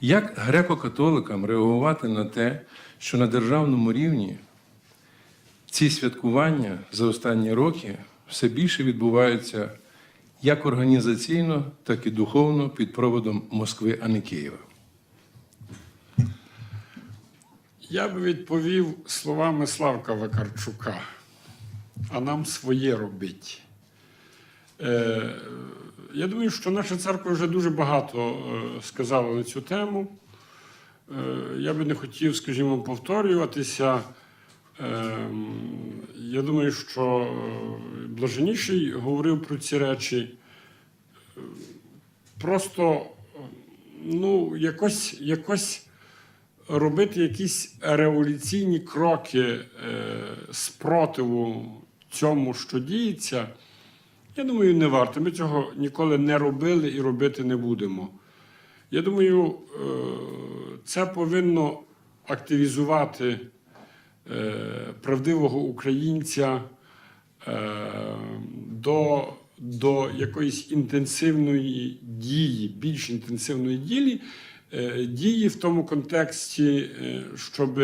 Як греко-католикам реагувати на те, що на державному рівні ці святкування за останні роки все більше відбуваються як організаційно, так і духовно під проводом Москви, а не Києва? Я би відповів словами Славка Вакарчука, а нам своє робить. Е, я думаю, що наша церква вже дуже багато е, сказала на цю тему. Е, я би не хотів, скажімо, повторюватися. Е, я думаю, що е, блаженніший говорив про ці речі. Просто ну, якось, якось робити якісь революційні кроки спротиву цьому, що діється, я думаю, не варто. Ми цього ніколи не робили і робити не будемо. Я думаю, е, це повинно активізувати е, правдивого українця е, до, до якоїсь інтенсивної дії, більш інтенсивної дії, дії в тому контексті, щоб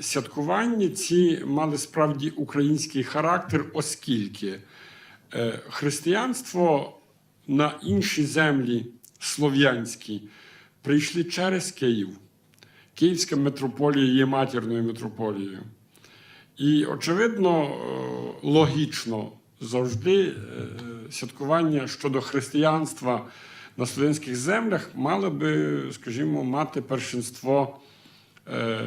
святкування ці мали справді український характер, оскільки християнство на інші землі слов'янські прийшли через Київ. Київська митрополія є матірною митрополією. І, очевидно, е, логічно завжди е, святкування щодо християнства на слов'янських землях мало би, скажімо, мати першинство е,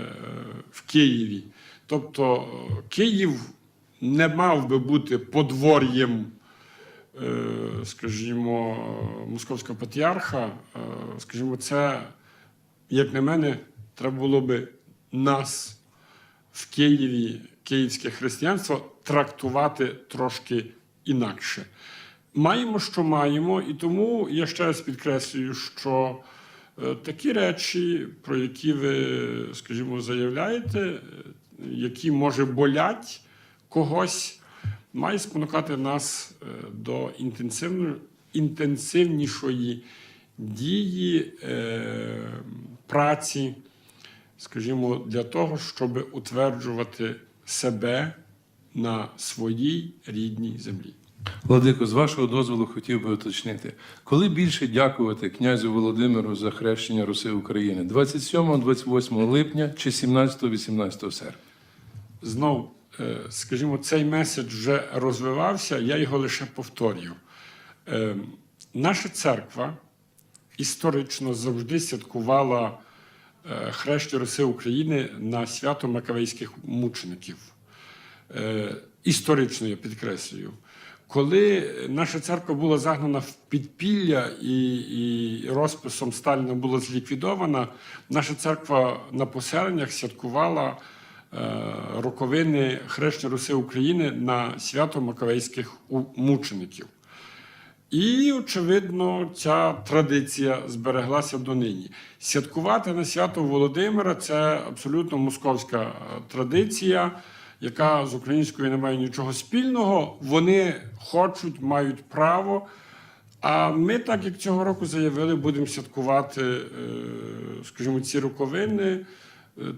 в Києві. Тобто е, Київ не мав би бути подвор'єм, е, скажімо, московського патріарха. Е, Скажімо, це, як на мене, треба було би нас в Києві, київське християнство трактувати трошки інакше. Маємо, що маємо, і тому я ще раз підкреслюю, що е, такі речі, про які ви, скажімо, заявляєте, які може болять когось, має спонукати нас е, до інтенсивнішої дії е, праці, скажімо, для того, щоб утверджувати себе на своїй рідній землі. Владико, з вашого дозволу хотів би уточнити, коли більше дякувати князю Володимиру за хрещення Руси України 27-28 липня чи 17-18 серпня? Знов, е, скажімо, цей меседж вже розвивався, я його лише повторюю. Е, Наша церква історично завжди святкувала е, хрещення Руси України на свято Макавейських мучеників. Е, Історично, я підкреслюю. Коли наша церква була загнана в підпілля і, і розписом Сталіна була зліквідована, наша церква на поселеннях святкувала е, роковини хрещення Руси України на свято Маковейських мучеників. І, очевидно, ця традиція збереглася донині. Святкувати на свято Володимира це абсолютно московська е, традиція, яка з українською не має нічого спільного. Вони хочуть, мають право. А ми, так як цього року заявили, будемо святкувати, е, скажімо, ці роковини е,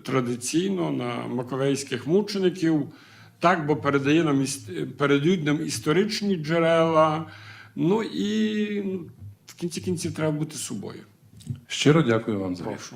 традиційно на маковейських мучеників. Так, бо передає нам передають нам історичні джерела. Ну і в кінці кінців треба бути собою. Щиро дякую вам за. Прошу.